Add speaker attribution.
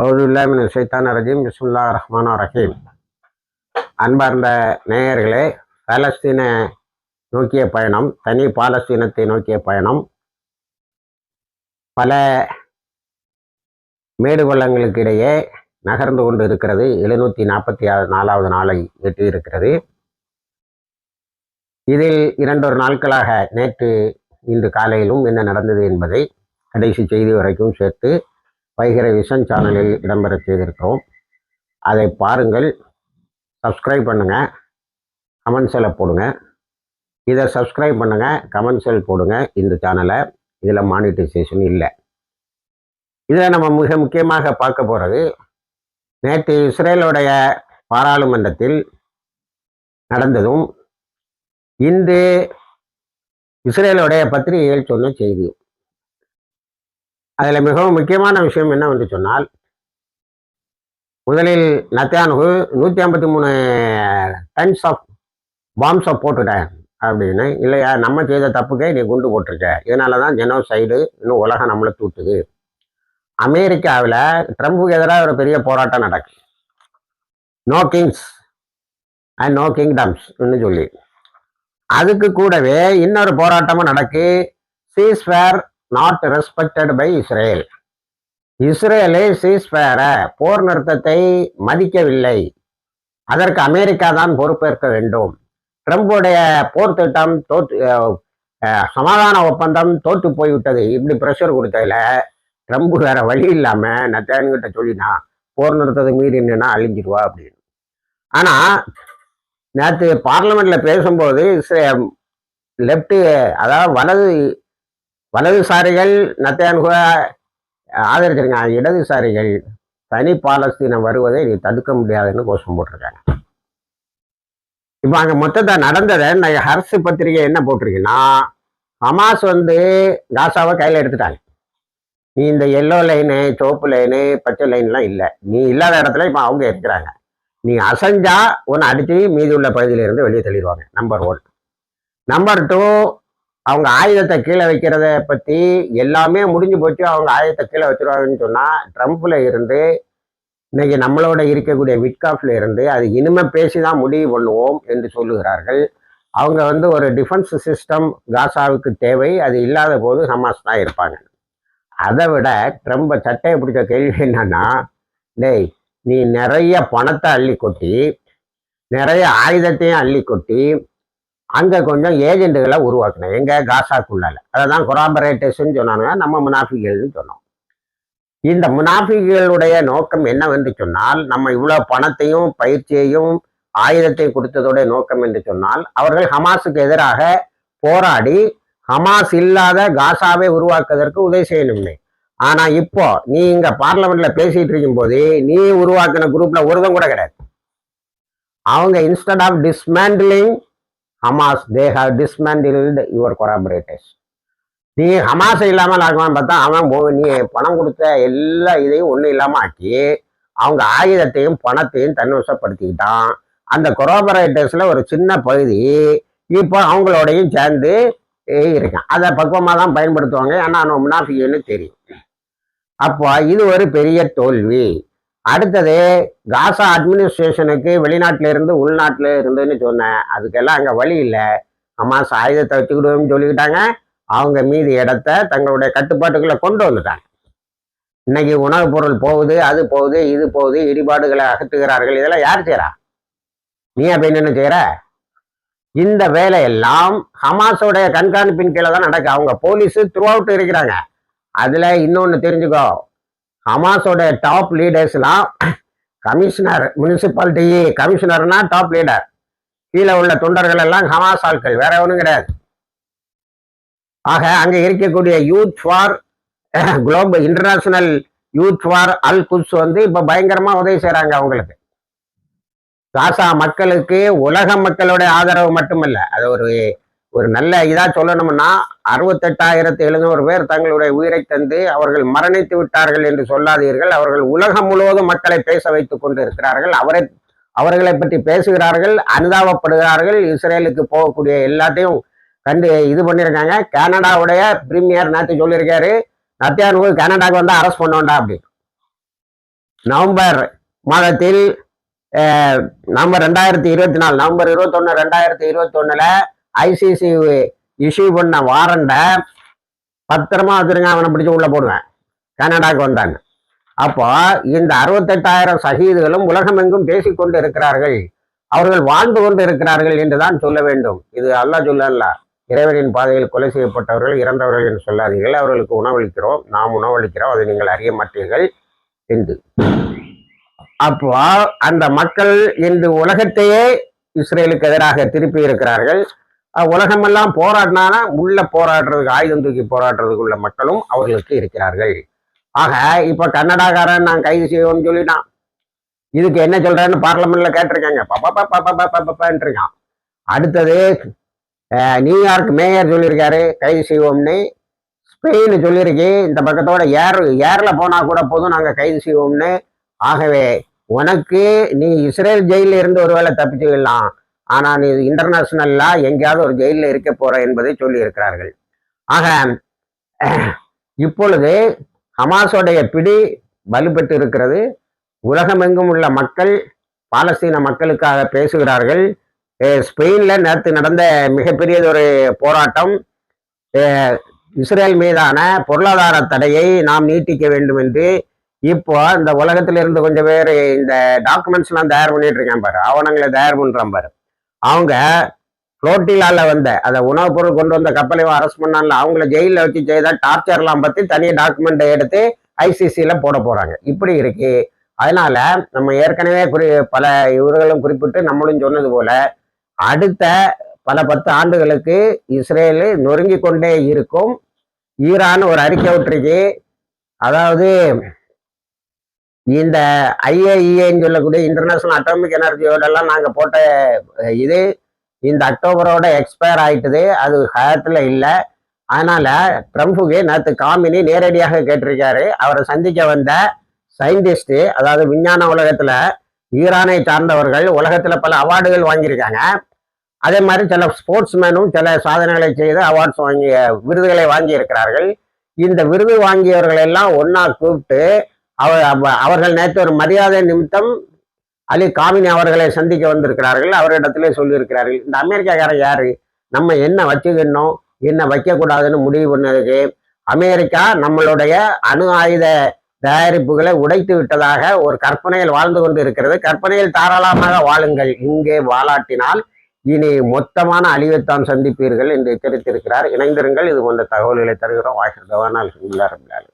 Speaker 1: அவுதுல்லாமின் சைத்தான ரஜீம். பிஸ்முல்லா ரஹ்மான் ரஹீம். அன்பார்ந்த நேயர்களே பாலஸ்தீன நோக்கிய பயணம் தனி பாலஸ்தீனத்தை நோக்கிய பயணம். பல மேடு பள்ளங்களுக்கு இடையே நகர்ந்து கொண்டு இருக்கிறது எழுநூற்றி நாற்பத்தி ஆறு நாலாவது நாளை எட்டியிருக்கிறது. இதில் இரண்டொரு நாட்களாக நேற்று இன்று காலையிலும் என்ன நடந்தது என்பதை கடைசி செய்தி வரைக்கும் சேர்த்து வைகிற விஷன் சேனலில் இடம்பெற செய்திருக்கிறோம். அதை பாருங்கள் சப்ஸ்கிரைப் பண்ணுங்கள் கமெண்ட்ஸில் போடுங்க. இதை சப்ஸ்கிரைப் பண்ணுங்கள் கமெண்ட்ஸில் போடுங்க இந்த சேனலை இதில் மானிட்டைசேஷன் இல்லை. இதில் நம்ம மிக முக்கியமாக பார்க்க போகிறது நேற்று இஸ்ரேலுடைய பாராளுமன்றத்தில் நடந்ததும் இன்று இஸ்ரேலுடைய பத்திரிகைகள் சொன்ன செய்தி அதில் மிகவும் முக்கியமான விஷயம் என்னவென்று சொன்னால் முதலில் நத்தியானுகு நூற்றி ஐம்பத்தி மூணு டன்ஸ் ஆஃப் பாம்ஸை போட்டுட்டேன் அப்படின்னு இல்லையா நம்ம செய்த தப்புக்கே நீ குண்டு போட்டிருக்க. இதனால தான் ஜெனோ சைடு இன்னும் உலகம் நம்மளை தூட்டுது. அமெரிக்காவில் ட்ரம்புக்கு எதிராக ஒரு பெரிய போராட்டம் நடக்கு. No kings and no kingdoms சொல்லி. அதுக்கு கூடவே இன்னொரு போராட்டமும் நடக்கு. Ceasefire not respected by Israel Israel சீஸ்பேர போர் நிறுத்தத்தை மதிக்கவில்லை. அதற்கு அமெரிக்கா தான் பொறுப்பேற்க வேண்டும். ட்ரம்புடைய போர் திட்டம் தோற்று சமாதான ஒப்பந்தம் தோற்று போய்விட்டது. இப்படி ப்ரெஷர் கொடுத்ததுல ட்ரம்ப் வேற வழி இல்லாம நத்தான்கிட்ட சொல்லினா போர் நிறுத்தத்தை மீறி என்னன்னா அழிஞ்சிருவா அப்படின்னு. ஆனா நேற்று பார்லிமெண்ட்டில் பேசும்போது லெப்ட் அதாவது வலது வலதுசாரிகள் நத்தியான்குவ ஆதரிச்சிருக்காங்க. இடதுசாரிகள் தனி பாலஸ்தீனம் வருவதை நீ தடுக்க முடியாதுன்னு கோஷம் போட்டிருக்காங்க. இப்போ அங்கே மொத்தத்தை நடந்ததை நான் ஹர்ஸ் பத்திரிகை என்ன போட்டிருக்கீங்கன்னா ஹமாஸ் வந்து காசாவை கையில் எடுத்துட்டாங்க. நீ இந்த எல்லோ லைனு சோப்பு லைனு பச்சை லைன்லாம் இல்லை. நீ இல்லாத இடத்துல இப்போ அவங்க இருக்கிறாங்க. நீ அசைஞ்சா உன்னை அடித்து மீதி உள்ள பகுதியிலிருந்து வெளியே தள்ளிடுவாங்க. நம்பர் ஒன் நம்பர் டூ அவங்க ஆயுதத்தை கீழே வைக்கிறத பற்றி எல்லாமே முடிஞ்சு போச்சு. அவங்க ஆயுதத்தை கீழே வச்சிருவாங்கன்னு சொன்னால் ட்ரம்ப்பில் இருந்து இன்னைக்கு நம்மளோட இருக்கக்கூடிய விட்காஃப்ல இருந்து அது இனிமே பேசி தான் முடிவு பண்ணுவோம் என்று சொல்லுகிறார்கள். அவங்க வந்து ஒரு டிஃபென்ஸ் சிஸ்டம் காசாவுக்கு தேவை அது இல்லாத போது ஹமாஸ் தான் இருப்பாங்க. அதை விட ட்ரம்ப சட்டையை பிடிச்ச கேள்வி என்னன்னா டேய் நீ நிறைய பணத்தை அள்ளி கொட்டி நிறைய ஆயுதத்தையும் அள்ளி கொட்டி அங்கே கொஞ்சம் ஏஜென்ட்டுகளை உருவாக்கினேன். எங்க காசாக்குள்ளால். அதை தான் கொராபரேட்டர்ஸ்ன்னு சொன்னாங்க நம்ம முனாஃபிகள்னு சொன்னோம். இந்த முனாஃபிகளுடைய நோக்கம் என்னவென்று சொன்னால் நம்ம இவ்வளோ பணத்தையும் பயிற்சியையும் ஆயுதத்தையும் கொடுத்ததோடைய நோக்கம் என்று சொன்னால் அவர்கள் ஹமாஸுக்கு எதிராக போராடி ஹமாஸ் இல்லாத காசாவை உருவாக்குவதற்கு உதவி செய்யணும்னு ஆனா இப்போ நீ இங்க பார்லமெண்ட்ல பேசிட்டு இருக்கும் போது நீ உருவாக்கின குரூப்ல ஒருதம் கூட கிடையாது. அவங்க instead of dismantling Hamas they have dismantled your collaborators நீ ஹமாஸ் இல்லாமல் ஆக்குவான்னு பார்த்தா அவன் நீ பணம் கொடுத்த எல்லா இதையும் ஒன்றும் இல்லாமல் ஆக்கி அவங்க ஆயுதத்தையும் பணத்தையும் தன்வசப்படுத்திக்கிட்டான். அந்த கொராபரேட்டர்ஸில் ஒரு சின்ன பகுதி இப்போ அவங்களோடையும் சேர்ந்து இருக்கான். அதை பக்குவமாக தான் பயன்படுத்துவாங்க. ஏன்னா அவன் முனாஃபிகன்னு தெரியும். அப்போ இது ஒரு பெரிய தோல்வி. அடுத்தது காசா அட்மினிஸ்ட்ரேஷனுக்கு வெளிநாட்டில இருந்து உள்நாட்டில் இருந்துன்னு சொன்னேன். அதுக்கெல்லாம் அங்கே வழி இல்லை. ஹமாஸ் ஆயுதத்தை வச்சுக்கிடுவோம்னு சொல்லிக்கிட்டாங்க. அவங்க மீதி இடத்த தங்களுடைய கட்டுப்பாட்டுக்குள்ளே கொண்டு வந்துட்டாங்க. இன்னைக்கு உணவுப் பொருள் போகுது அது போகுது இது போகுது இடிபாடுகளை அகற்றுகிறார்கள். இதெல்லாம் யார் செய்கிறா நீ அப்ப என்ன செய்கிற இந்த வேலையெல்லாம் ஹமாஸோடைய கண்காணிப்பின் கீழே தான் நடக்கு. அவங்க போலீஸு த்ரூ அவுட் இருக்கிறாங்க. அதில் இன்னொன்று தெரிஞ்சுக்கோ. ஹமாஸோட டாப் லீடர்ஸ்லாம் கமிஷனர் முனிசிபாலிட்டி கமிஷனர்னா டாப் லீடர் கீழே உள்ள தொண்டர்கள் எல்லாம் ஹமாஸ் ஆட்கள் வேற ஒன்றும் கிடையாது. ஆக அங்க இருக்கக்கூடிய youth for global international youth for Al Quds வந்து இப்போ பயங்கரமா உதவி செய்கிறாங்க அவங்களுக்கு. காசா மக்களுக்கு உலக மக்களுடைய ஆதரவு மட்டுமல்ல அது ஒரு ஒரு நல்ல இதா சொல்லணும்னா அறுபத்தெட்டாயிரத்து எழுநூறு பேர் தங்களுடைய உயிரை தந்து அவர்கள் மரணித்து விட்டார்கள் என்று சொல்லாதீர்கள். அவர்கள் உலகம் முழுவதும் மக்களை பேச வைத்துக் கொண்டு இருக்கிறார்கள் அவரை அவர்களை பற்றி பேசுகிறார்கள் அனுதாபப்படுகிறார்கள். இஸ்ரேலுக்கு போகக்கூடிய எல்லாத்தையும் கண்டு இது பண்ணியிருக்காங்க கனடாவுடைய பிரீமியர் நேற்று சொல்லியிருக்காரு நத்தியானு கனடாக்கு வந்தால் அரெஸ்ட் பண்ணோண்டா அப்படி நவம்பர் மாதத்தில் நவம்பர் ரெண்டாயிரத்தி இருபத்தி நாலு நவம்பர் இருபத்தொன்னு ரெண்டாயிரத்தி இருபத்தொன்னுல ஐசிசி இஷ்யூ பண்ண வாரண்ட பத்திரமா வச்சிருங்க அவனை பிடிச்சி உள்ள போடுவேன். கனடாக்கு வந்தாங்க அப்போ இந்த அறுபத்தெட்டாயிரம் சகிதுகளும் உலகமெங்கும் பேசிக்கொண்டு இருக்கிறார்கள் அவர்கள் வாழ்ந்து கொண்டு இருக்கிறார்கள் என்றுதான் சொல்ல வேண்டும். இது அல்லாஹ் அல்ல இறைவனின் பாதையில் கொலை செய்யப்பட்டவர்கள் இறந்தவர்கள் என்று சொல்லாதீர்கள். அவர்களுக்கு உணவளிக்கிறோம். நாம் உணவளிக்கிறோம். அதை நீங்கள் அறிய மாட்டீர்கள் என்று. அப்போ அந்த மக்கள் இன்று உலகத்தையே இஸ்ரேலுக்கு எதிராக திருப்பி இருக்கிறார்கள். உலகமெல்லாம் போராடினானா உள்ள போராடுறதுக்கு ஆயுதம் தூக்கி போராடுறதுக்கு உள்ள மக்களும் அவர்களுக்கு இருக்கிறார்கள். ஆக இப்ப கன்னடாக்காரன் நான் கைது செய்வோம்னு சொல்லிட்டான். இதுக்கு என்ன சொல்றேன்னு பார்லமெண்ட்ல கேட்டிருக்காங்க. பாப்பான்றிருக்கான் அடுத்தது நியூயார்க் மேயர் சொல்லியிருக்காரு கைது செய்வோம்னு. ஸ்பெயின் சொல்லியிருக்கு. இந்த பக்கத்தோட ஏர் ஏர்ல போனா கூட போதும் நாங்க கைது செய்வோம்னு. ஆகவே உனக்கு நீ இஸ்ரேல் ஜெயில இருந்து ஒருவேளை தப்பிச்சுக்கலாம் ஆனால் நீ இன்டர்நேஷனல்லா எங்கேயாவது ஒரு ஜெயிலில் இருக்க போற என்பதை சொல்லியிருக்கிறார்கள். ஆக இப்பொழுது ஹமாஸோடைய பிடி வலுப்பெற்று இருக்கிறது உலகமெங்கும் உள்ள மக்கள் பாலஸ்தீன மக்களுக்காக பேசுகிறார்கள். ஸ்பெயினில் நேற்று நடந்த மிகப்பெரியதொரு போராட்டம். இஸ்ரேல் மீதான பொருளாதார தடையை நாம் நீட்டிக்க வேண்டும் என்று இப்போ இந்த உலகத்தில் இருந்து கொஞ்சம் பேர் இந்த டாக்குமெண்ட்ஸ்லாம் தயார் பண்ணிட்டு இருக்கேன் பாரு. ஆவணங்களை தயார் பண்ணுறான் பாரு. அவங்க புளோட்டிலால வந்த அந்த உணவுப் பொருள் கொண்டு வந்த கப்பலை அரெஸ்ட் பண்ணால அவங்கள ஜெயிலில் வச்சு செய்த டார்ச்சர்லாம் பத்தி தனி டாக்குமெண்ட்டை எடுத்து ஐசிசியில போட போறாங்க. இப்படி இருக்கு. அதனால நம்ம ஏற்கனவே குறி பல இவர்களும் குறிப்பிட்டு நம்மளும் சொன்னது போல அடுத்த பல பத்து ஆண்டுகளுக்கு இஸ்ரேலு நொறுங்கி கொண்டே இருக்கும். ஈரான் ஒரு அறிக்கை விட்டுருக்கு அதாவது இந்த ஐஏஇஏன்னு சொல்லக்கூடிய இன்டர்நேஷனல் அட்டாமிக் எனர்ஜியோடலாம் நாங்கள் போட்ட இது இந்த அக்டோபரோட எக்ஸ்பயர் ஆயிட்டுது. அது ஹயத்தில் இல்லை. அதனால ட்ரம்ப்புக்கு நேற்று காமினி நேரடியாக கேட்டிருக்காரு. அவரை சந்திக்க வந்த சயின்டிஸ்ட்டு அதாவது விஞ்ஞான உலகத்தில் ஈரானை சார்ந்தவர்கள் உலகத்தில் பல அவார்டுகள் வாங்கியிருக்காங்க. அதே மாதிரி சில ஸ்போர்ட்ஸ்மேனும் சில சாதனைகளை செய்து அவார்ட்ஸ் வாங்கிய விருதுகளை வாங்கியிருக்கிறார்கள். இந்த விருது வாங்கியவர்கள் எல்லாம் கூப்பிட்டு அவர்கள் நேற்று ஒரு மரியாதை நிமித்தம் அலி காமினி அவர்களை சந்திக்க வந்திருக்கிறார்கள். அவரிடத்திலே சொல்லியிருக்கிறார்கள். இந்த அமெரிக்காக்காரன் யாரு? நம்ம என்ன வச்சுக்கணும் என்ன வைக்கக்கூடாதுன்னு முடிவு பண்ணதுக்கு அமெரிக்கா நம்மளுடைய அணு ஆயுத தயாரிப்புகளை உடைத்து விட்டதாக ஒரு கற்பனையில் வாழ்ந்து கொண்டு இருக்கிறது கற்பனையில் தாராளமாக வாழுங்கள். இங்கே வாழாட்டினால் இனி மொத்தமான அழிவைத்தான் சந்திப்பீர்கள் என்று எச்சரித்திருக்கிறார். இணைந்திருங்கள். இது போன்ற தகவல்களை தருகிறோம். வாய்ஸ் தவானால்